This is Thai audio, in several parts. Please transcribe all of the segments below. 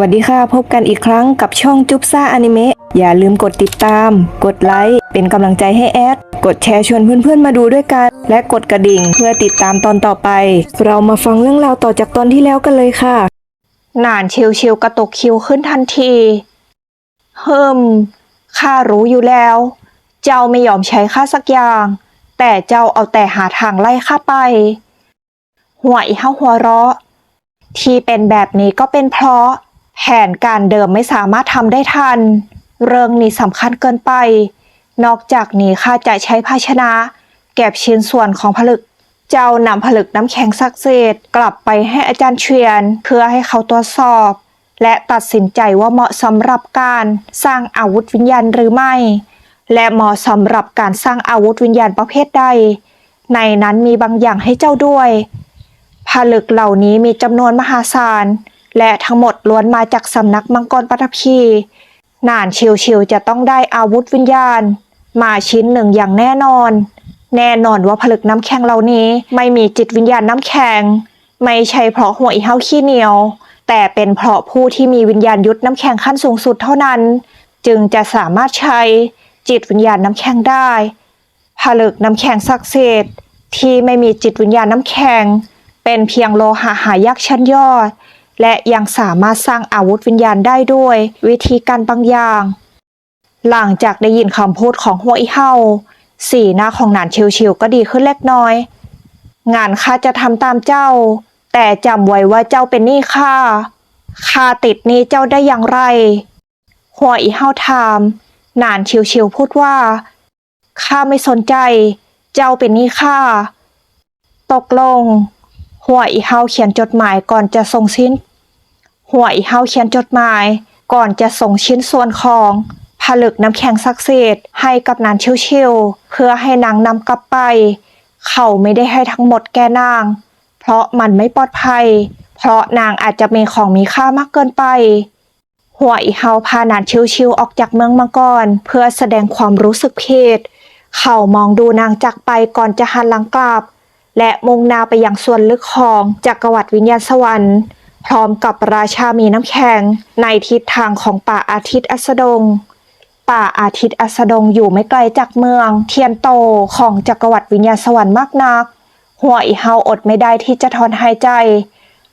วัสดีค่ะ พบกันอีกครั้งกับช่องจุ๊บซ่าอนิเมะอย่าลืมกดติดตาม กดไลค์ เป็นกำลังใจให้แอด กดแชร์ชวนเพื่อนๆมาดูด้วยกัน และกดกระดิ่งเพื่อติดตามตอนต่อไป เรามาฟังเรื่องราวต่อจากตอนที่แล้วกันเลยค่ะ หนานเชิวชิวๆกระตกคิวขึ้นทันทีเฮิมข้ารู้อยู่แล้ว เจ้าไม่ยอมใช้ข้าสักอย่าง แต่เจ้าเอาแต่หาทางไล่ข้าไป หัวอีห้าหัวเราะ ที่เป็นแบบนี้ก็เป็นเพราะ แผนการเดิมไม่สามารถทำได้ทัน เรื่องนี้สำคัญเกินไป นอกจากนี้ข้าจะใช้ภาชนะ เก็บชิ้นส่วนของผลึก เจ้านำผลึกน้ำแข็งศักดิ์สิทธิ์กลับไปให้อาจารย์เชียน เพื่อให้เขาตรวจสอบ และตัดสินใจว่าเหมาะสำหรับการสร้างอาวุธวิญญาณหรือไม่ และเหมาะสำหรับการสร้างอาวุธวิญญาณประเภทใด ในนั้นมีบางอย่างให้เจ้าด้วย ผลึกเหล่านี้มีจำนวนมหาศาล และทั้งหมดล้วนมาจากสำนักมังกรปัทภีนานชิวชิวๆจะต้องได้อาวุธวิญญาณ มาชิ้นหนึ่งอย่างแน่นอน แน่นอนว่าผลึกน้ำแข็งเหล่านี้ไม่มีจิตวิญญาณน้ำแข็ง ไม่ใช่เพราะหัวอีเฮาขี้เหนียว แต่เป็นเพราะผู้ที่มีวิญญาณยุทธน้ำแข็งขั้นสูงสุดเท่านั้น จึงจะสามารถใช้จิตวิญญาณน้ำแข็งได้ ผลึกน้ำแข็งศักดิ์สิทธิ์ที่ไม่มีจิตวิญญาณน้ำแข็ง เป็นเพียงโลหะหายักชั้นยอด และยังสามารถสร้างอาวุธวิญญาณได้ด้วย วิธีการบางอย่าง หลังจากได้ยินคำพูดของหัวอีเฮาสีหน้าของหนานชิวๆก็ดีขึ้นเล็กน้อย งานข้าจะทำตามเจ้า แต่จำไว้ว่าเจ้าเป็นหนี้ข้าข้าติดหนี้เจ้าได้อย่างไรหัวอีเฮาถามหนานชิวๆพูดว่าข้าไม่สนใจ เจ้าเป็นหนี้ข้าตกลง หัวอีเฮาเขียนจดหมายก่อนจะส่งชิ้น หวอีเฮาเขียนจดหมาย ก่อนจะส่งชิ้นส่วนของผลึกน้ำแข็งศักดิ์สิทธิ์ให้กับนานชิวๆเพื่อให้นางนำกลับไป เขาไม่ได้ให้ทั้งหมดแกนาง เพราะมันไม่ปลอดภัย เพราะนางอาจจะมีของมีค่ามากเกินไปหัวอีเฮาพานานชิวๆออกจากเมืองมังกรเพื่อแสดงความรู้สึกผิดเขามองดูนางจากไปก่อนจะหันหลังกลับ และมุ่งหน้าไปยังส่วนลึกของจักรวรรดิวิญญาณสวรรค์ พร้อมกับราชามีน้ำแข็งในทิศทางของป่าอาทิตย์อัสดง ป่าอาทิตย์อัสดงอยู่ไม่ไกลจากเมือง เทียนโตของจักรวรรดิวิญญาณสวรรค์มากนัก หัวอีเฮาอดไม่ได้ที่จะถอนหายใจ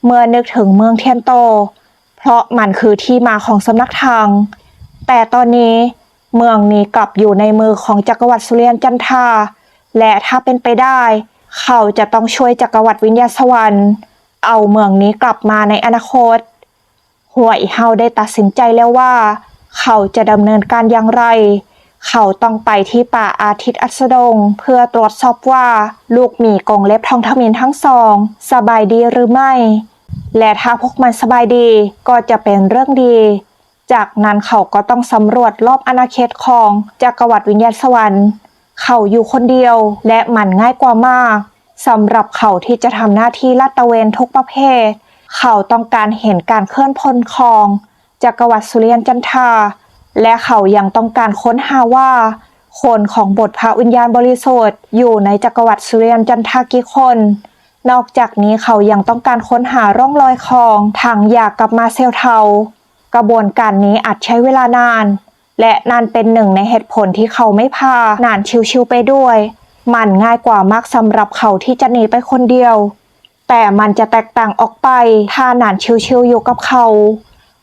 เมื่อนึกถึงเมืองเทียนโต เพราะมันคือที่มาของสำนักทาง แต่ตอนนี้ เมืองนี้กลับอยู่ในมือของจักรวรรดิสุเรียนจันทาและถ้าเป็นไปได้ เขาจะต้องช่วยจักรวรรดิวิญญาณสวรรค์ เอาเมืองนี้กลับมาในอนาคต หัวอีเฮาได้ตัดสินใจแล้วว่า เขาจะดำเนินการอย่างไร เขาต้องไปที่ป่าอาทิตย์อัสดง เพื่อตรวจสอบว่าลูกหมีกงเล็บทองทมินทั้งสอง สบายดีหรือไม่ และถ้าพวกมันสบายดีก็จะเป็นเรื่องดี จากนั้นเขาก็ต้องสำรวจรอบอาณาเขตของจักรวรรดิวิญญาณสวรรค์ เขาอยู่คนเดียวและมันง่ายกว่ามาก สำหรับเขาที่จะทำหน้าที่ลาดตระเวนทุกประเภท เขาต้องการเห็นการเคลื่อนพลของจักรวรรดิสุริยันจันทา และเขายังต้องการค้นหาว่า คนของบทพระวิญญาณบริสุทธิ์อยู่ในจักรวรรดิสุริยันจันทากี่คน นอกจากนี้เขายังต้องการค้นหาร่องรอยของทางยากับมาเซลเทากระบวนการนี้อาจใช้เวลานาน และนั่นเป็นหนึ่งในเหตุผลที่เขาไม่พานานชิวๆไปด้วย มันง่ายกว่ามากสำหรับเขาที่จะหนีไปคนเดียว แต่มันจะแตกต่างออกไปถ้านานชิวๆอยู่กับเขา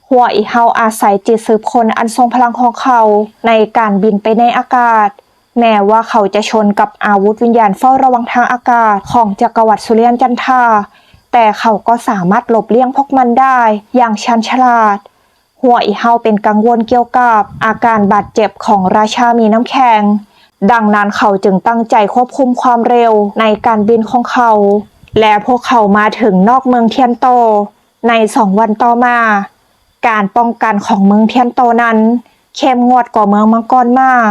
หัวอีเฮาอาศัยจิตสืบคนอันทรงพลังของเขาในการบินไปในอากาศ แม้ว่าเขาจะชนกับอาวุธวิญญาณเฝ้าระวังทางอากาศของจักรวรรดิสุเริยันจันทาแต่เขาก็สามารถหลบเลี่ยงพวกมันได้อย่างชันฉลาด หัวอีเฮาเป็นกังวลเกี่ยวกับอาการบาดเจ็บของราชามีน้ำแข็ง ดังนั้นเขาจึงตั้งใจควบคุมความเร็วในการบินของเขา และพวกเขามาถึงนอกเมืองเทียนโต ในสองวันต่อมา การป้องกันของเมืองเทียนโตนั้น เข้มงวดกว่าเมืองมังกรมาก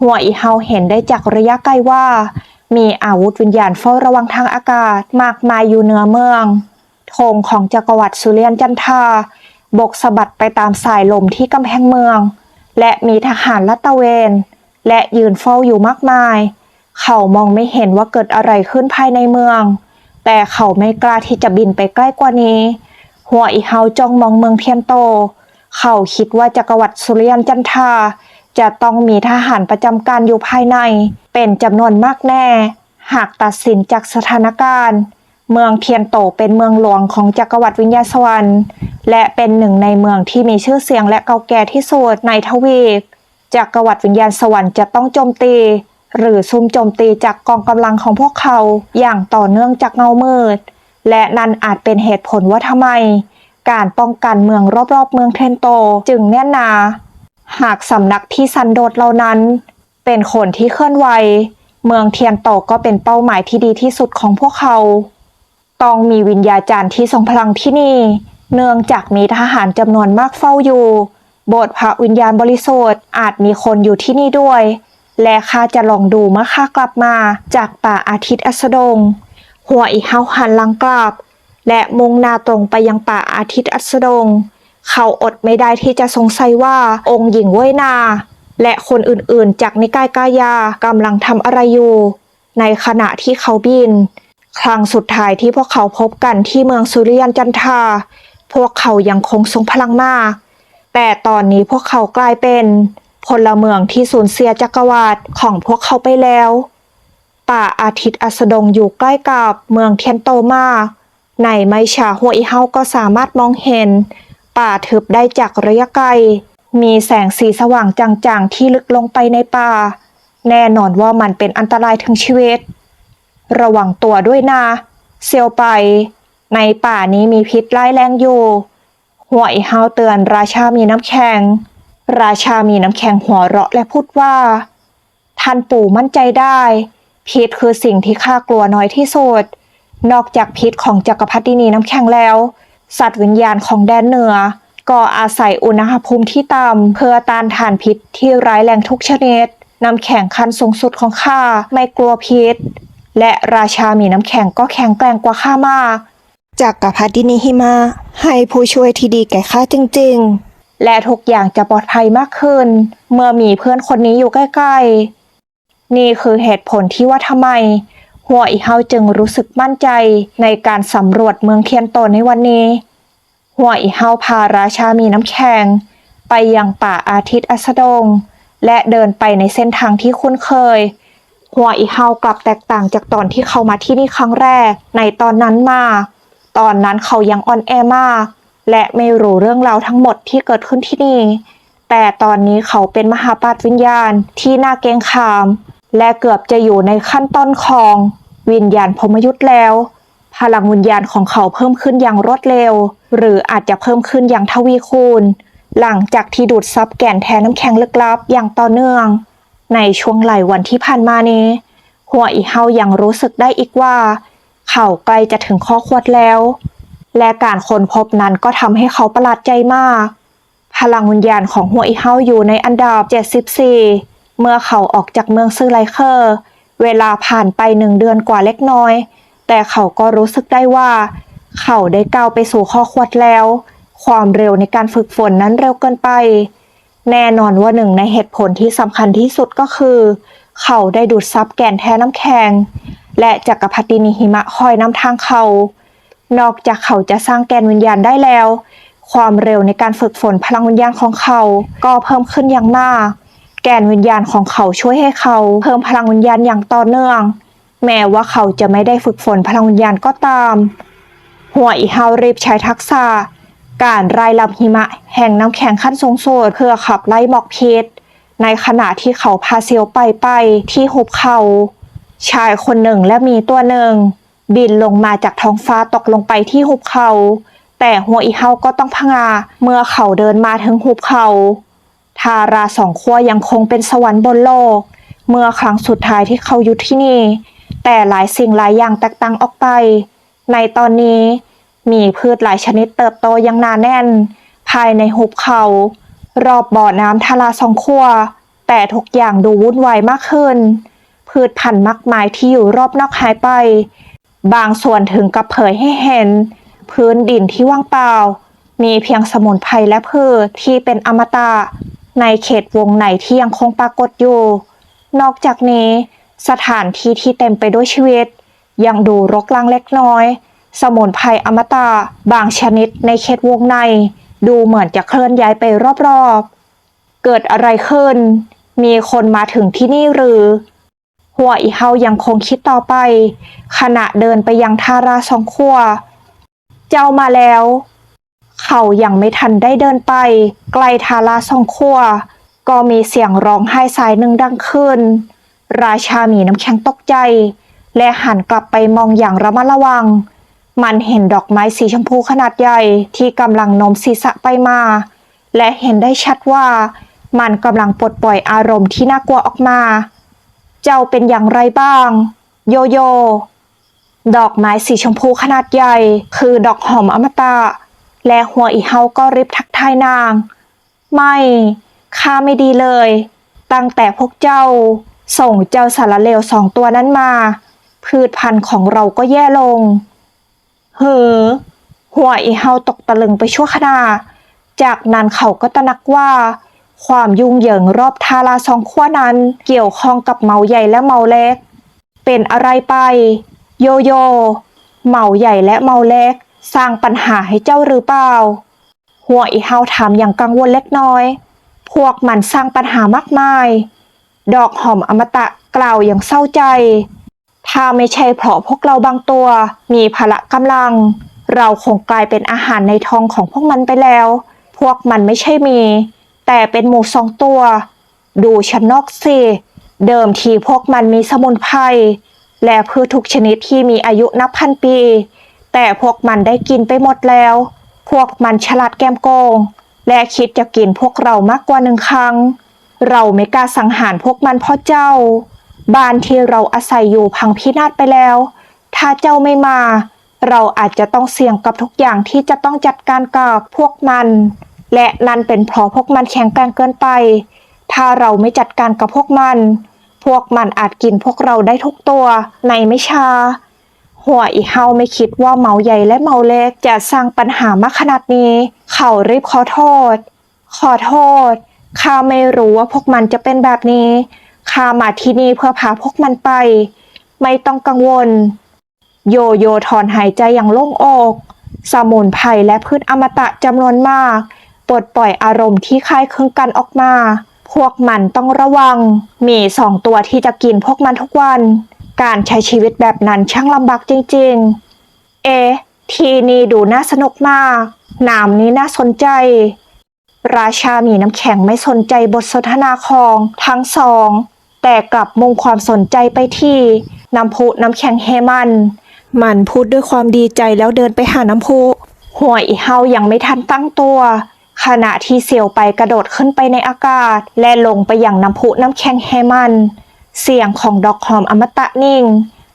หัวอีเฮาเห็นได้จากระยะใกล้ว่า มีอาวุธวิญญาณเฝ้าระวังทางอากาศมากมายอยู่เหนือเมืองธงของจักรวรรดิสุเรียนจันทราบกสะบัดไปตามสายลมที่กำแพงเมือง และมีทหารลัตะเวน และยืนเฝ้าอยู่มากมาย เขามองไม่เห็นว่าเกิดอะไรขึ้นภายในเมือง แต่เขาไม่กล้าที่จะบินไปใกล้กว่านี้ หัวอีเฮาจ้องมองเมืองเทียนโต เขาคิดว่าจักรวรรดิสุริยันจันทาจะต้องมีทหารประจำการอยู่ภายใน เป็นจำนวนมากแน่ หากตัดสินจากสถานการณ์ เมืองเทียนโตเป็นเมืองหลวงของจักรวรรดิวิญญาณสวรรค์ และเป็นหนึ่งในเมืองที่มีชื่อเสียงและเก่าแก่ที่สุดในทวีป จักรวรรดิวิญญาณสวรรค์จะต้องโจมตี หรือซุ่มโจมตีจากกองกำลังของพวกเขาอย่างต่อเนื่องจากเงามืด และนั่นอาจเป็นเหตุผลว่าทำไม การป้องกันเมืองรอบๆ เมืองเทนโตจึงแน่นหนา หากสำนักที่สันโดษเหล่านั้น เป็นคนที่เคลื่อนไหวเมืองเทียนโตก็เป็นเป้าหมายที่ดีที่สุดของพวกเขา ต้องมีวิญญาจารย์ที่ทรงพลังที่นี่ เนื่องจากมีทหารจำนวนมากเฝ้าอยู่ โบสถ์พระวิญญาณบริสุทธิ์อาจมีคนอยู่ที่นี่ด้วย และข้าจะลองดูเมื่อข้ากลับมาจากป่าอาทิตย์อัสดง หัวอีเฮาหันหลังกลับ และมุ่งหน้าตรงไปยังป่าอาทิตย์อัสดง เขาอดไม่ได้ที่จะสงสัยว่าองค์หญิงเวยนา และคนอื่นๆ จากนิกายกายากำลังทำอะไรอยู่ ในขณะที่เขาบิน ครั้งสุดท้ายที่พวกเขาพบกันที่เมืองสุริยันจันทา พวกเขายังคงทรงพลังมาก แต่ตอนนี้พวกเขากลายเป็นพลเมืองที่สูญเสียจักรวรรดิของพวกเขาไปแล้ว ป่าอาทิตย์อัสดงอยู่ใกล้กับเมืองเทียนโตมา ในไม่ช้าหัวอีเฮาก็สามารถมองเห็น ป่าทึบได้จากระยะไกล มีแสงสีสว่างจางๆที่ลึกลงไปในป่า แน่นอนว่ามันเป็นอันตรายถึงชีวิต ระวังตัวด้วยนะเซียวไป ในป่านี้มีพิษร้ายแรงอยู่ หวอีเฮาเตือนราชามีน้ำแข็ง ราชามีน้ำแข็งหัวเราะและพูดว่า ท่านปู่มั่นใจได้ พิษคือสิ่งที่ข้ากลัวน้อยที่สุด นอกจากพิษของจักรพรรดินีน้ำแข็งแล้ว สัตว์วิญญาณของแดนเหนือ ก็อาศัยอุณหภูมิที่ต่ำเพื่อต้านทานพิษที่ร้ายแรงทุกชนิด น้ำแข็งขั้นสูงสุดของข้าไม่กลัวพิษ และราชามีน้ำแข็งก็แข็งแกร่งกว่าข้ามาก จากกัพรรดินีหิมะให้ผู้ช่วยที่ดีแก่ข้าจริงและทุกอย่างจะปลอดภัยมากขึ้น เมื่อมีเพื่อนคนนี้อยู่ใกล้ ๆ นี่คือเหตุผลที่ว่าทำไม หัวอีเฮาจึงรู้สึกมั่นใจในการสำรวจเมืองเทียนโตในวันนี้ หัวอีเฮาพาราชามีน้ำแข็งไปยังป่าอาทิตย์อัสดง และเดินไปในเส้นทางที่คุ้นเคย หัวอีเฮากลับแตกต่างจากตอนที่เขามาที่นี่ครั้งแรกในตอนนั้นมาก ตอนนั้นเขายังอ่อนแอมาก และไม่รู้เรื่องราวทั้งหมดที่เกิดขึ้นที่นี่ แต่ตอนนี้เขาเป็นมหาปาฏวิญญาณที่น่าเกรงขาม และเกือบจะอยู่ในขั้นต้นของวิญญาณพมยุทธ์แล้ว พลังวิญญาณของเขาเพิ่มขึ้นอย่างรวดเร็ว หรืออาจจะเพิ่มขึ้นอย่างทวีคูณ หลังจากที่ดูดซับแก่นแทนน้ำแข็งลึกลับอย่างต่อเนื่อง ในช่วงหลายวันที่ผ่านมานี้ หัวอีเฮายังรู้สึกได้อีกว่า เขาใกล้จะถึงข้อควรแล้ว และการค้นพบนั้นก็ทำให้เขาประหลาดใจมาก พลังวิญญาณของหัวอีเฮาอยู่ในอันดับ 74 เมื่อเขาออกจากเมืองซื่อไลเคอร์ เวลาผ่านไปหนึ่งเดือนกว่าเล็กน้อย แต่เขาก็รู้สึกได้ว่า เขาได้ก้าวไปสู่ข้อควรแล้ว ความเร็วในการฝึกฝนนั้นเร็วเกินไป แน่นอนว่าหนึ่งในเหตุผลที่สำคัญที่สุดก็คือ เขาได้ดูดซับแก่นแท้น้ำแข็ง และจักรพรรดินีหิมะคอยนำทางเขา นอกจากเขาจะสร้างแกนวิญญาณได้แล้ว ความเร็วในการฝึกฝนพลังวิญญาณของเขา ก็เพิ่มขึ้นอย่างมาก แกนวิญญาณของเขาช่วยให้เขา เพิ่มพลังวิญญาณอย่างต่อเนื่อง แม้ว่าเขาจะไม่ได้ฝึกฝนพลังวิญญาณก็ตาม หัวอีเฮารีบใช้ทักษะการไล่ลำหิมะ แห่งน้ำแข็งขั้นสูงสุดเพื่อขับไล่หมอกพิษในขณะที่เขาพาเซียวไปไปที่หุบเขา ชายคนหนึ่งและมีตัวหนึ่ง บินลงมาจากท้องฟ้าตกลงไปที่หุบเขา แต่หัวอีเฮาก็ต้องพะงาเมื่อเขาเดินมาถึงหุบเขา ทาราสองขั้วยังคงเป็นสวรรค์บนโลก เมื่อครั้งสุดท้ายที่เขาอยู่ที่นี่ แต่หลายสิ่งหลายอย่างแตกต่างออกไป ในตอนนี้ มีพืชหลายชนิดเติบโตอยังหนาแน่น ภายในหุบเขา รอบบ่อน้ำทาราสองขั้วแต่ทุกอย่างดูวุ่นวายมากขึ้น พืชพันธุ์มากมายที่อยู่รอบนอกหายไป บางส่วนถึงกับเผยให้เห็น พื้นดินที่ว่างเปล่า มีเพียงสมุนไพรและพืชที่เป็นอมตะ ในเขตวงไหนที่ยังคงปรากฏอยู่ นอกจากนี้สถานที่ที่เต็มไปด้วยชีวิต ยังดูรกร้างเล็กน้อย สมุนไพรอมตะบางชนิดในเขตวงใน ดูเหมือนจะเคลื่อนย้ายไปรอบๆ เกิดอะไรขึ้น มีคนมาถึงที่นี่หรือ หัวอีเฮายังคงคิดต่อไป ขณะเดินไปยังทาราสองขั้วเจ้ามาแล้ว เขายังไม่ทันได้เดินไป ไกลทาราสองขั้วก็มีเสียงร้องไห้สายหนึ่งดังขึ้น ราชาหมีน้ำแข็งตกใจ และหันกลับไปมองอย่างระมัดระวัง มันเห็นดอกไม้สีชมพูขนาดใหญ่ที่กำลังโน้มศีรษะไปมา และเห็นได้ชัดว่า มันกำลังปลดปล่อยอารมณ์ที่น่ากลัวออกมา เจ้าเป็นอย่างไรบ้าง โยโย่ดอกไม้สีชมพูขนาดใหญ่ คือดอกหอมอมตะ และหัวอีเฮาก็รีบทักทายนาง ไม่ข้าไม่ดีเลย ตั้งแต่พวกเจ้า ส่งเจ้าสารเลวสองตัวนั้นมา พืชพันธุ์ของเราก็แย่ลง เฮ้อหัวอีเฮาตกตะลึงไปชั่วขณะจากนั้นเขาก็ตระหนักว่า ความยุ่งเหยิงรอบทาราสองขั้วนั้น เกี่ยวข้องกับเมาใหญ่และเมาเล็ก เป็นอะไรไป โยโย่เมาใหญ่และเมาเล็ก สร้างปัญหาให้เจ้าหรือเปล่า หัวอีเฮาถามอย่างกังวลเล็กน้อย พวกมันสร้างปัญหามากมาย ดอกหอมอมตะกล่าวอย่างเศร้าใจ ถ้าไม่ใช่เพราะพวกเราบางตัว มีพละกำลัง เราคงกลายเป็นอาหารในท้องของพวกมันไปแล้ว พวกมันไม่ใช่มี แต่เป็นหมูสองตัว ดูฉันนอกสิเดิมทีพวกมันมีสมุนไพรและพืชทุกชนิดที่มีอายุนับพันปี แต่พวกมันได้กินไปหมดแล้ว พวกมันฉลาดแกมโกง และคิดจะกินพวกเรามากกว่าหนึ่งครั้ง เราไม่กล้าสังหารพวกมันเพราะเจ้า บ้านที่เราอาศัยอยู่พังพินาศไปแล้ว ถ้าเจ้าไม่มา เราอาจจะต้องเสี่ยงกับทุกอย่างที่จะต้องจัดการกับพวกมัน และนั่นเป็นเพราะพวกมันแข็งแกร่งเกินไป ถ้าเราไม่จัดการกับพวกมัน พวกมันอาจกินพวกเราได้ทุกตัวในไม่ช้า หัวอีเฮาไม่คิดว่าเมาใหญ่และเมาเล็กจะสร้างปัญหามากขนาดนี้ เขารีบขอโทษ ขอโทษ ข้าไม่รู้ว่าพวกมันจะเป็นแบบนี้ ข้ามาที่นี่เพื่อพาพวกมันไป ไม่ต้องกังวล โยโย่ถอนหายใจอย่างโล่งอก สมุนไพรและพืชอมตะจำนวนมาก ปลดปล่อยอารมณ์ที่คล้ายคลึงกันออกมา พวกมันต้องระวัง มีสองตัวที่จะกินพวกมันทุกวัน การใช้ชีวิตแบบนั้นช่างลำบากจริงๆ เอะทีนี้ดูน่าสนุกมากนามนี้น่าสนใจ ราชาหมีน้ำแข็งไม่สนใจบทสนทนาของทั้งสอง แต่กลับมุ่งความสนใจไปที่น้ำพุน้ำแข็งเฮมัน มันพูดด้วยความดีใจแล้วเดินไปหาน้ำพุหัวอีเฮายังไม่ทันตั้งตัว ขณะที่เสี่ยวไปกระโดดขึ้นไปในอากาศ และลงไปอย่างน้ำพุน้ำแข็งเฮมัน เสียงของดอกหอมอมตะนิ่ง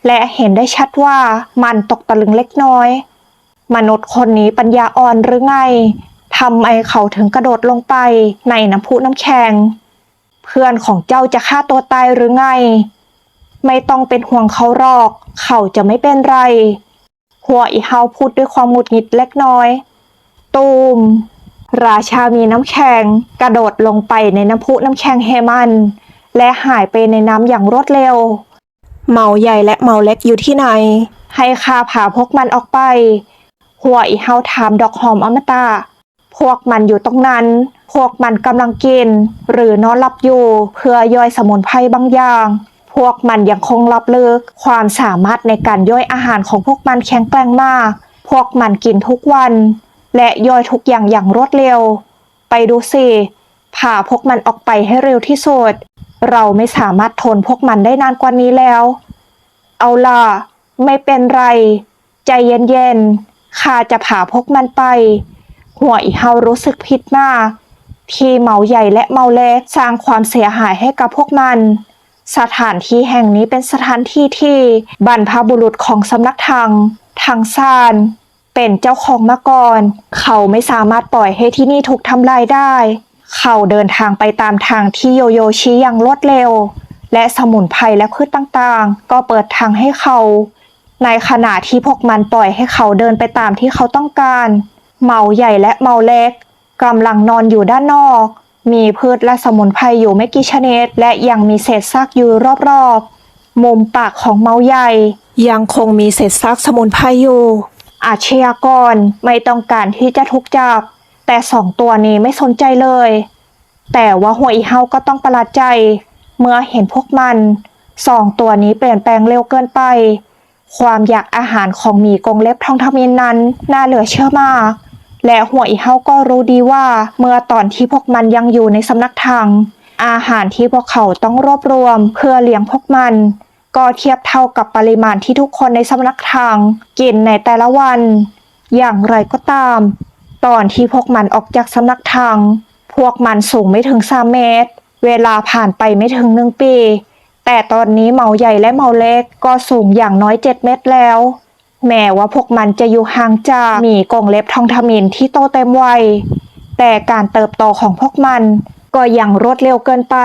และเห็นได้ชัดว่ามันตกตะลึงเล็กน้อย มนุษย์คนนี้ปัญญาอ่อนหรือไงทำไมเขาถึงกระโดดลงไปในน้ำพุน้ำแข็ง เพื่อนของเจ้าจะฆ่าตัวตายหรือไง ไม่ต้องเป็นห่วงเขาหรอก เขาจะไม่เป็นไร หัวอีเฮาพูดด้วยความหงุดหงิดเล็กน้อย ตูม ราชามีน้ำแข็งกระโดดลงไปในน้ำพุน้ำแข็งเฮมัน และหายไปในน้ำอย่างรวดเร็ว เมาใหญ่และเมาเล็กอยู่ที่ไหน ให้ข้าพาพวกมันออกไป หัวอีเฮาถามดอกหอมอมตะพวกมันอยู่ตรงนั้น พวกมันกำลังกิน หรือนอนหลับอยู่เพื่อย่อยสมุนไพรบางอย่าง พวกมันยังคงรับเลิกความสามารถในการย่อยอาหารของพวกมันแข็งแกร่งมาก พวกมันกินทุกวัน และย่อยทุกอย่างอย่างรวดเร็ว ไปดูสิพาพวกมันออกไปให้เร็วที่สุด เราไม่สามารถทนพวกมันได้นานกว่านี้แล้ว เอาล่ะ ไม่เป็นไร ใจเย็นๆข้าจะพาพวกมันไป หัวอีเฮารู้สึกผิดมาก ที่เมาใหญ่และเมาเล็กสร้างความเสียหายให้กับพวกมัน สถานที่แห่งนี้เป็นสถานที่ที่บรรพบุรุษของสำนักทางทางซาน เป็นเจ้าของมาก่อน เขาไม่สามารถปล่อยให้ที่นี่ถูกทำลายได้ เขาเดินทางไปตามทางที่โยโยชี้อย่างรวดเร็ว และสมุนไพรและพืชต่างๆ ก็เปิดทางให้เขา ในขณะที่พวกมันปล่อยให้เขาเดินไปตามที่เขาต้องการ เมาใหญ่และเมาเล็กกำลังนอนอยู่ด้านนอก มีพืชและสมุนไพรอยู่ไม่กี่ชนิด และยังมีเศษซากอยู่รอบๆ มุมปากของเมาใหญ่ ยังคงมีเศษซากสมุนไพรอยู่ อาชญากรไม่ต้องการที่จะทุกจับ แต่สองตัวนี้ไม่สนใจเลย แต่ว่าหัวอีเฮาก็ต้องประหลาดใจ เมื่อเห็นพวกมันสองตัวนี้เปลี่ยนแปลงเร็วเกินไป ความอยากอาหารของหมีกงเล็บทองทมินนั้นน่าเหลือเชื่อมาก และหัวอีเฮาก็รู้ดีว่าเมื่อตอนที่พวกมันยังอยู่ในสำนักทางอาหารที่พวกเขาต้องรวบรวมเพื่อเลี้ยงพวกมัน ก็เทียบเท่ากับปริมาณที่ทุกคนในสำนักทางกินในแต่ละวัน อย่างไรก็ตาม ตอนที่พวกมันออกจากสำนักทาง พวกมันสูงไม่ถึง3เมตร เวลาผ่านไปไม่ถึงหนึ่งปี แต่ตอนนี้เมาใหญ่และเมาเล็กก็สูงอย่างน้อย7เมตรแล้ว แม้ว่าพวกมันจะอยู่ห่างจากหมีกรงเล็บทองทมินที่โตเต็มวัยแต่การเติบโตของพวกมันก็ยังรวดเร็วเกินไป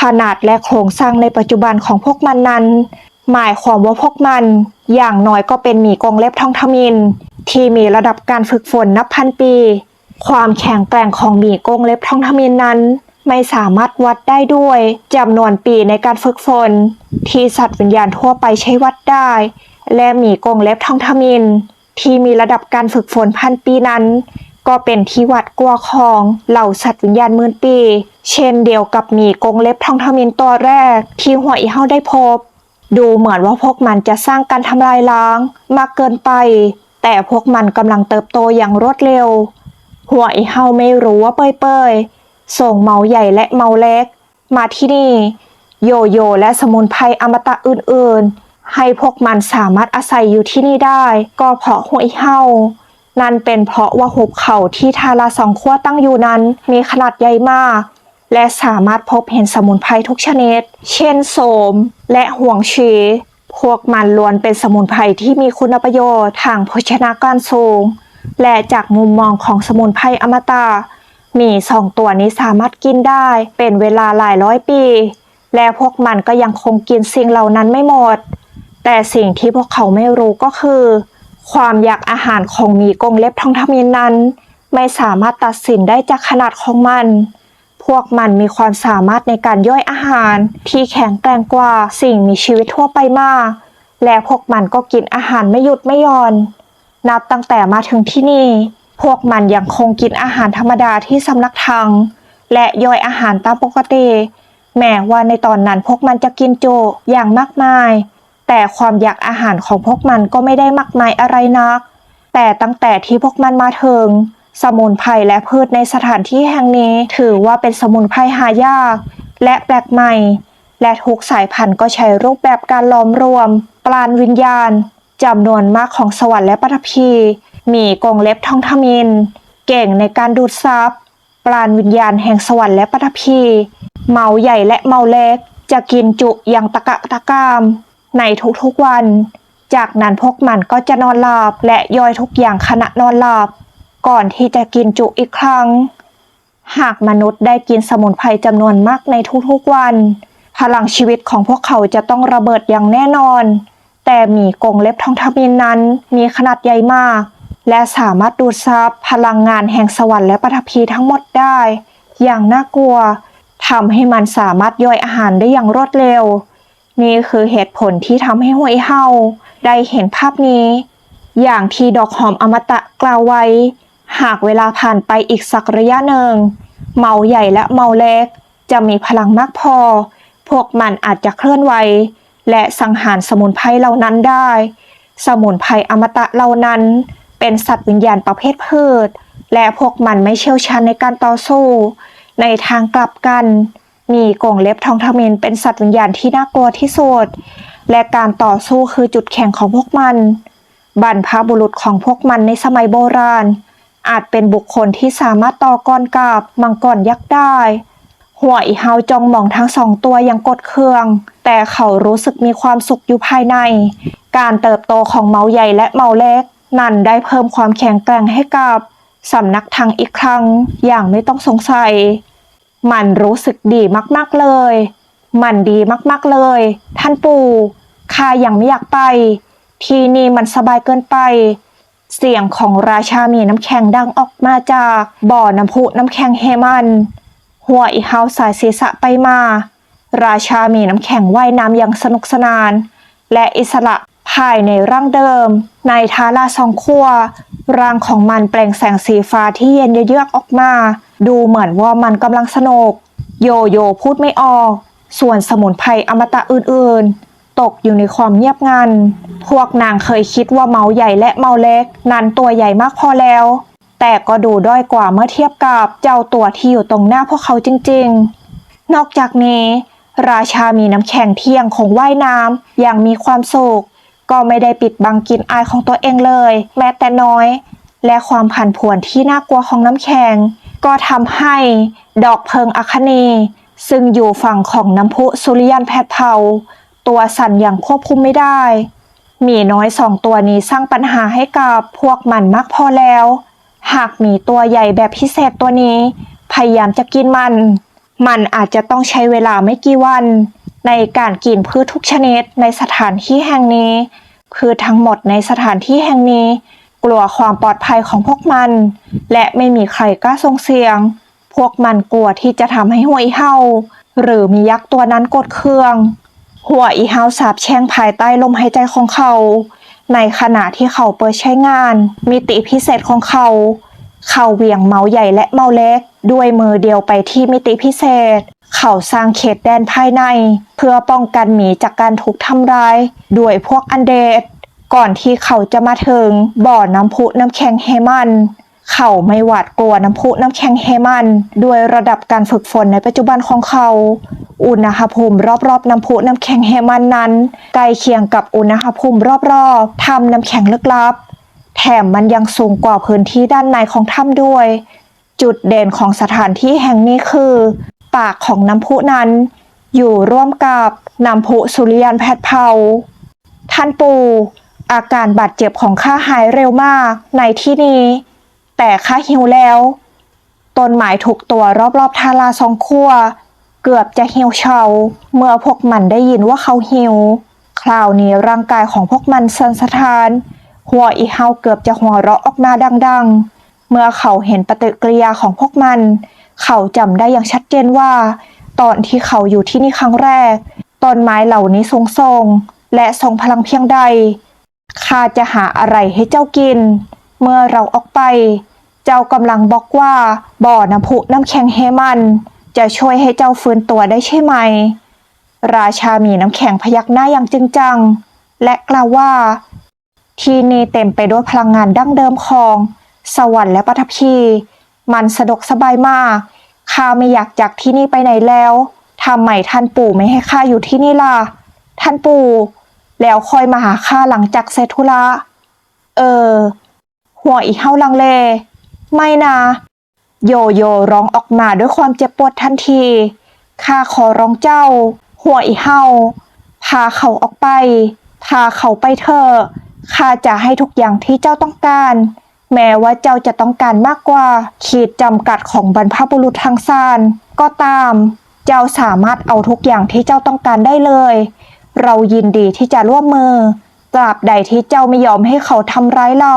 ขนาดและโครงสร้างในปัจจุบันของพวกมันนั้น หมายความว่าพวกมัน อย่างน้อยก็เป็นหมีกรงเล็บทองทมิน ที่มีระดับการฝึกฝนนับพันปี ความแข็งแกร่งของหมีกรงเล็บทองทมินนั้น ไม่สามารถวัดได้ด้วยจำนวนปีในการฝึกฝน ที่สัตว์วิญญาณทั่วไปใช้วัดได้ และหมีกรงเล็บทองทมิน ที่มีระดับการฝึกฝนพันปีนั้น ก็เป็นที่วัดกลัวของเหล่าสัตว์วิญญาณมื่นปี เช่นเดียวกับหมีกงเล็บทองทมินตัวแรก ที่หัวอีเฮาได้พบ ดูเหมือนว่าพวกมันจะสร้างการทำลายล้างมากเกินไป แต่พวกมันกำลังเติบโตอย่างรวดเร็ว หัวอีเฮาไม่รู้ว่าเป้ยเป้ยๆส่งเมาใหญ่และเมาเล็ก มาที่นี่ โยโย่และสมุนไพรอมตะอื่นๆ ให้พวกมันสามารถอาศัยอยู่ที่นี่ได้ ก็เพราะหัวอีเฮา นั่นเป็นเพราะว่าหุบเขาที่ทาราสองขั้วตั้งอยู่นั้น มีขนาดใหญ่มาก และสามารถพบเห็นสมุนไพรทุกชนิด เช่นโสม และห่วงชี พวกมันล้วนเป็นสมุนไพรที่มีคุณประโยชน์ทางโภชนาการสูง และจากมุมมองของสมุนไพรอมตะมีสองตัวนี้สามารถกินได้เป็นเวลาหลายร้อยปี และพวกมันก็ยังคงกินสิ่งเหล่านั้นไม่หมด แต่สิ่งที่พวกเขาไม่รู้ก็คือ ความอยากอาหารของหมีกรงเล็บทองทมินนั้น ไม่สามารถตัดสินได้จากขนาดของมัน พวกมันมีความสามารถในการย่อยอาหารที่แข็งแกร่งกว่าสิ่งมีชีวิตทั่วไปมาก และพวกมันก็กินอาหารไม่หยุดไม่หย่อน นับตั้งแต่มาถึงที่นี่ พวกมันยังคงกินอาหารธรรมดาที่สำนักทางและย่อยอาหารตามปกติ แม้ว่าในตอนนั้นพวกมันจะกินโจอย่างมากมาย แต่ความอยากอาหารของพวกมันก็ไม่ได้มากมายอะไรนัก แต่ตั้งแต่ที่พวกมันมาถึง สมุนไพรและพืชในสถานที่แห่งนี้ถือว่าเป็นสมุนไพรหายาก และแปลกใหม่ และทุกสายพันธุ์ก็ใช้รูปแบบการล้อมรวม ปราณวิญญาณจำนวนมากของสวรรค์และปฐพีมีกรงเล็บทองทมิน เก่งในการดูดซับปราณวิญญาณแห่งสวรรค์และปฐพีเมาใหญ่และเมาเล็ก จะกินจุอย่างตะกะตะกาม ในทุกๆวัน จากนั้นพวกมันก็จะนอนหลับและย่อยทุกอย่างขณะนอนหลับ ก่อนที่จะกินจุอีกครั้ง หากมนุษย์ได้กินสมุนไพรจำนวนมากในทุกๆวัน พลังชีวิตของพวกเขาจะต้องระเบิดอย่างแน่นอน แต่หมีกงเล็บทองทมินนั้นมีขนาดใหญ่มากและสามารถดูดซับพลังงานแห่งสวรรค์และปฐพีทั้งหมดได้ อย่างน่ากลัวทำให้มันสามารถย่อยอาหารได้อย่างรวดเร็ว นี่คือเหตุผลที่ทำให้หวยเฮาได้เห็นภาพนี้ อย่างที่ดอกหอมอมตะกล่าวไว้ หากเวลาผ่านไปอีกสักระยะหนึ่ง เมาใหญ่และเมาเล็ก จะมีพลังมากพอ พวกมันอาจจะเคลื่อนไหวและสังหารสมุนไพรเหล่านั้นได้ สมุนไพรอมตะเหล่านั้น เป็นสัตว์วิญญาณประเภทพืช และพวกมันไม่เชี่ยวชาญในการต่อสู้ ในทางกลับกัน มีกงเล็บทองทมินเป็นสัตว์วิญญาณที่น่ากลัวที่สุด และการต่อสู้คือจุดแข็งของพวกมัน บรรพบุรุษของพวกมันในสมัยโบราณ อาจเป็นบุคคลที่สามารถต่อกรกับมังกรยักษ์ได้ หัวอีเฮาจองมองทั้งสองตัวอย่างกดเคือง แต่เขารู้สึกมีความสุขอยู่ภายใน การเติบโตของเมาใหญ่และเมาเล็ก นั่นได้เพิ่มความแข็งแกร่งให้กับสำนักทางอีกครั้งอย่างไม่ต้องสงสัย มันรู้สึกดีมากๆเลย มันดีมากๆเลย ท่านปู่ข้ายังไม่อยากไป ที่นี่มันสบายเกินไป เสียงของราชามีน้ำแข็งดังออกมาจากบ่อน้ำพุน้ำแข็งเฮมัน หัวอีเฮาสายศีรษะไปมา ราชามีน้ำแข็งว่ายน้ำอย่างสนุกสนาน และอิสระ ภายในร่างเดิม ในทาราสองขั้วร่างของมันแปลงแสงสีฟ้าที่เย็นเยือกออกมา ดูเหมือนว่ามันกำลังสนุก โยโย่พูดไม่ออก ส่วนสมุนไพรอมตะอื่นๆ ตกอยู่ในความเงียบงัน พวกนางเคยคิดว่าเมาใหญ่และเมาเล็ก นั้นตัวใหญ่มากพอแล้ว แต่ก็ดูด้อยกว่าเมื่อเทียบกับเจ้าตัวที่อยู่ตรงหน้าพวกเขาจริงๆ นอกจากนี้ ราชามีน้ำแข็งที่ยังคงว่ายน้ำอย่างมีความสุข ก็ไม่ได้ปิดบังกลินอายของตัวเองเลย แม้แต่น้อย และความผันผวนที่น่ากลัวของน้ำแข็ง ก็ทำให้ดอกเพิงอัคนีซึ่งอยู่ฝั่งของน้ำพุสุริยันแพทเผาตัวสั่นอย่างควบคุมไม่ได้หมีน้อยสองตัวนี้สร้างปัญหาให้กับพวกมันมากพอแล้ว หากหมีตัวใหญ่แบบพิเศษตัวนี้ พยายามจะกินมัน มันอาจจะต้องใช้เวลาไม่กี่วัน ในการกินพืชทุกชนิดในสถานที่แห่งนี้ พืชทั้งหมดในสถานที่แห่งนี้ กลัวความปลอดภัยของพวกมัน และไม่มีใครกล้าส่งเสียง พวกมันกลัวที่จะทำให้หัวอีเห่าหรือมียักษ์ตัวนั้นกดเครื่อง หัวอีเฮาสาบแช่งภายใต้ลมหายใจของเขา ในขณะที่เขาเปิดใช้งาน มิติพิเศษของเขา เขาเหวี่ยงเมาใหญ่และเมาเล็ก ด้วยมือเดียวไปที่มิติพิเศษ เขาสร้างเขตแดนภายใน เพื่อป้องกันหมีจากการถูกทำร้ายด้วยพวกอันเดดก่อนที่เขาจะมาถึงบ่อน้ำพุน้ำแข็งเฮมัน เขาไม่หวาดกลัวน้ำพุน้ำแข็งเฮมันด้วยระดับการฝึกฝนในปัจจุบันของเขา อุณหภูมิรอบๆน้ำพุน้ำแข็งเฮมันนั้นใกล้เคียงกับอุณหภูมิรอบๆถ้ำน้ำแข็งลึกลับ แถมมันยังสูงกว่าพื้นที่ด้านในของถ้ำด้วย จุดเด่นของสถานที่แห่งนี้คือ ปากของน้ำพุนั้น อยู่ร่วมกับน้ำพุสุริยันแพทเผาท่านปู่อาการบาดเจ็บของข้าหายเร็วมากในที่นี้ แต่ข้าหิวแล้วต้นไม้ถูกตัวรอบๆทาราสองขั้วเกือบจะหี่ยวเฉาเมื่อพวกมันได้ยินว่าเขาหิว คราวนี้ร่างกายของพวกมันสั่นสะท้าน หัวอีเฮาเกือบจะหัวเราะออกมาดัง ๆ เมื่อเขาเห็นปฏิกิริยาของพวกมัน เขาจำได้อย่างชัดเจนว่า ตอนที่เขาอยู่ที่นี่ครั้งแรก ต้นไม้เหล่านี้สูงส่งและทรงพลังเพียงใดข้าจะหาอะไรให้เจ้ากิน เมื่อเราออกไป เจ้ากำลังบอกว่า บ่อน้ำพุน้ำแข็งเฮมัน จะช่วยให้เจ้าฟื้นตัวได้ใช่ไหม ราชามีน้ำแข็งพยักหน้าอย่างจริงจัง และกล่าวว่า ที่นี่เต็มไปด้วยพลังงานดั้งเดิมของ สวรรค์และปฐพี มันสะดวกสบายมาก ข้าไม่อยากจากที่นี่ไปไหนแล้วทำไมท่านปู่ไม่ให้ข้าอยู่ที่นี่ล่ะ ท่านปู่ แล้วคอยมาหาข้าหลังจากเสร็จธุระ เออ หัวอีเฮาลังเล ไม่นะ โยโย่ร้องออกมาด้วยความเจ็บปวดทันที ข้าขอร้องเจ้า หัวอีเฮา พาเขาออกไป พาเขาไปเถอะ ข้าจะให้ทุกอย่างที่เจ้าต้องการ แม้ว่าเจ้าจะต้องการมากกว่า ขีดจำกัดของบรรพบุรุษทางซานก็ตาม เจ้าสามารถเอาทุกอย่างที่เจ้าต้องการได้เลย เรายินดีที่จะร่วมมือตราบใดที่เจ้าไม่ยอมให้เขาทำร้ายเรา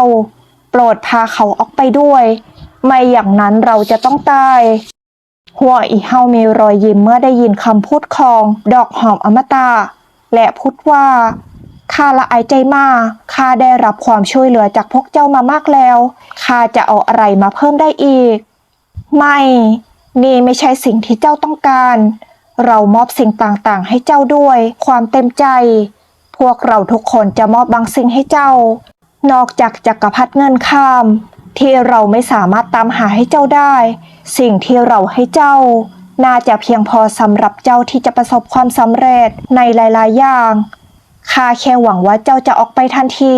โปรดพาเขาออกไปด้วย ไม่อย่างนั้นเราจะต้องตาย หัวอีเฮามีรอยยิ้มเมื่อได้ยินคำพูดของดอกหอมอมตะและพูดว่า ข้าละอายใจมากข้าได้รับความช่วยเหลือจากพวกเจ้ามามากแล้วข้าจะเอาอะไรมาเพิ่มได้อีก ไม่ นี่ไม่ใช่สิ่งที่เจ้าต้องการ เรามอบสิ่งต่างๆ ให้เจ้าด้วย ความเต็มใจ พวกเราทุกคนจะมอบบางสิ่งให้เจ้า นอกจากจักรพรรดิเงินข้าม ที่เราไม่สามารถตามหาให้เจ้าได้ สิ่งที่เราให้เจ้าน่าจะเพียงพอสำหรับเจ้าที่จะประสบความสำเร็จในหลาย ๆ อย่าง ข้าแค่หวังว่าเจ้าจะออกไปทันที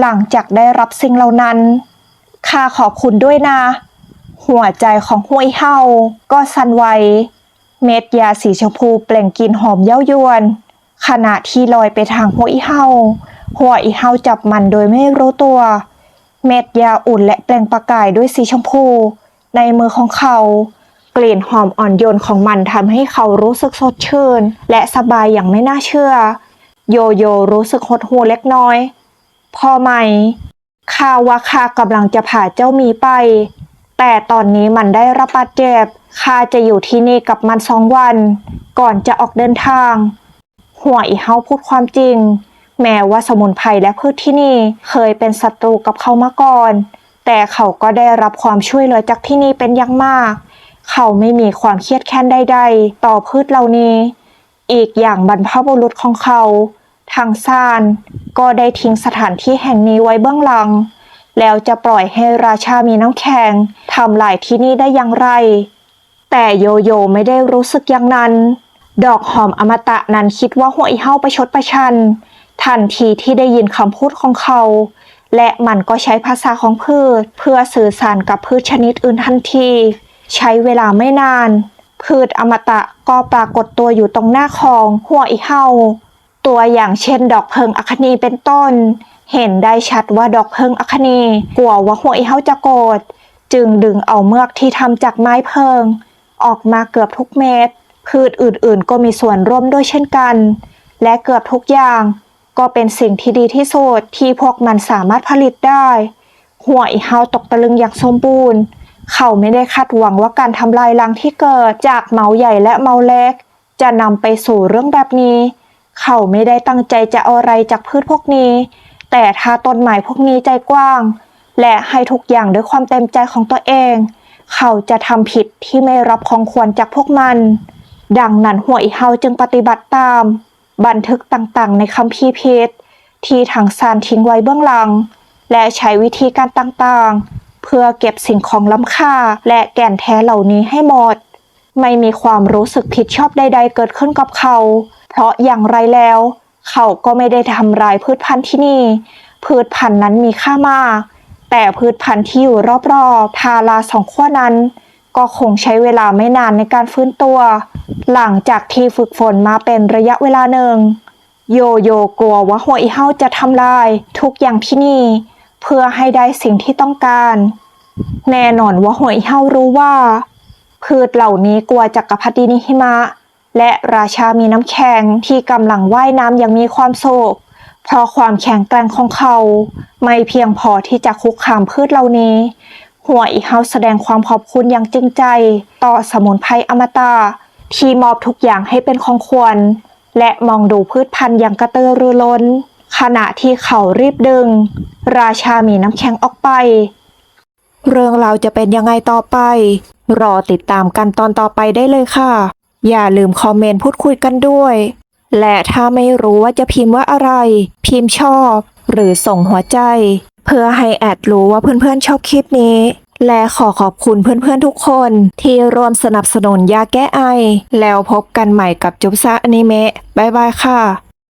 หลังจากได้รับสิ่งเหล่านั้น ข้าขอบคุณด้วยนะ หัวใจของห้วยเฮาก็สั่นไหว เม็ดยาสีชมพูเปล่งกลิ่นหอมเย้ายวน ขณะที่ลอยไปทางหัวอีเฮาหัวอีเฮาจับมันโดยไม่รู้ตัว เม็ดยาอุ่นและเปล่งประกายด้วยสีชมพู ในมือของเขา กลิ่นหอมอ่อนโยนของมันทำให้เขารู้สึกสดชื่น และสบายอย่างไม่น่าเชื่อ โยโยรู้สึกหดหู่เล็กน้อย พอไหมข้าว่าข้ากำลังจะพาเจ้ามีไป แต่ตอนนี้มันได้รับบาดเจ็บข้าจะอยู่ที่นี่กับมันสองวัน ก่อนจะออกเดินทาง หัวอีเฮาพูดความจริง แม้ว่าสมุนไพรและพืชที่นี่เคยเป็นศัตรูกับเขามาก่อน แต่เขาก็ได้รับความช่วยเหลือจากที่นี่เป็นอย่างมาก เขาไม่มีความเครียดแค้นใดๆ ต่อพืชเหล่านี้ อีกอย่างบรรพบุรุษของเขา ทางซานก็ได้ทิ้งสถานที่แห่งนี้ไว้เบื้องหลัง แล้วจะปล่อยให้ราชามีน้ำแข็งทำลายที่นี่ได้อย่างไร แต่โยโย่ไม่ได้รู้สึกอย่างนั้น ดอกหอมอมตะนั้นคิดว่าหัวอีเฮาประชดประชัน ทันทีที่ได้ยินคำพูดของเขา และมันก็ใช้ภาษาของพืช เพื่อสื่อสารกับพืชชนิดอื่นทันที ใช้เวลาไม่นาน พืชอมตะก็ปรากฏตัวอยู่ตรงหน้าของหัวอีเฮา ตัวอย่างเช่น ดอกเพิงอัคนีเป็นต้น เห็นได้ชัดว่าดอกเพิงอัคนีกลัวว่าหัวอีเฮาจะโกรธจึงดึงเอาเมือกที่ทำจากไม้เพิง ออกมาเกือบทุกเม็ดพืชอื่นๆ ก็มีส่วนร่วมด้วยเช่นกัน และเกือบทุกอย่าง ก็เป็นสิ่งที่ดีที่สุดที่พวกมันสามารถผลิตได้ หัวอีเฮาตกตะลึงอย่างสมบูรณ์ เขาไม่ได้คาดหวังว่าการทำลายรังที่เกิดจากเมาใหญ่และเมาเล็ก จะนำไปสู่เรื่องแบบนี้ เขาไม่ได้ตั้งใจจะเอาอะไรจากพืชพวกนี้ แต่ถ้าต้นไม้พวกนี้ใจกว้าง และให้ทุกอย่างด้วยความเต็มใจของตัวเอง เขาจะทำผิดที่ไม่รับของควรจากพวกมัน ดังนั้นหัวอีเฮาจึงปฏิบัติตาม บันทึกต่างๆ ในคัมภีเพชรที่ทางซานทิ้งไว้เบื้องหลัง และใช้วิธีการต่างๆ เพื่อเก็บสิ่งของล้ำค่าและแก่นแท้เหล่านี้ให้หมด ไม่มีความรู้สึกผิดชอบใด ๆ เกิดขึ้นกับเขา เพราะอย่างไรแล้ว เขาก็ไม่ได้ทำลายพืชพันธุ์ที่นี่ พืชพันธุ์นั้นมีค่ามาก แต่พืชพันธุ์ที่อยู่รอบๆ ทาราสองขั้วนั้น ก็คงใช้เวลาไม่นานในการฟื้นตัว หลังจากที่ฝึกฝนมาเป็นระยะเวลาหนึ่ง โยโย่กลัวว่าหัวอีเฮาจะทำลายทุกอย่างที่นี่ เพื่อให้ได้สิ่งที่ต้องการ แน่นอนว่าหัวอีเฮารู้ว่าพืชเหล่านี้กลัวจักรพรรดินิหิมะ และราชามีน้ำแข็งที่กำลังว่ายน้ำอย่างมีความโศก เพราะความแข็งแกร่งของเขา ไม่เพียงพอที่จะคุกคามพืชเหล่านี้ หัวอีเฮาแสดงความขอบคุณอย่างจริงใจ ต่อสมุนไพรอมตะที่มอบทุกอย่างให้เป็นของควร และมองดูพืชพันธุ์อย่างกระตือรือร้น ขณะที่เขารีบดึง ราชามีน้ำแข็งออกไป เรื่องราวจะเป็นยังไงต่อไป รอติดตามกันตอนต่อไปได้เลยค่ะ อย่าลืมคอมเมนต์พูดคุยกันด้วย และถ้าไม่รู้ว่าจะพิมพ์ว่าอะไร พิมพ์ชอบ หรือส่งหัวใจ เพื่อให้แอดรู้ว่าเพื่อนๆชอบคลิปนี้ และขอขอบคุณเพื่อนๆทุกคนที่ร่วมสนับสนุนยาแก้ไอ แล้วพบกันใหม่กับจุ๊บซ่าอนิเมะบ๊ายบายค่ะ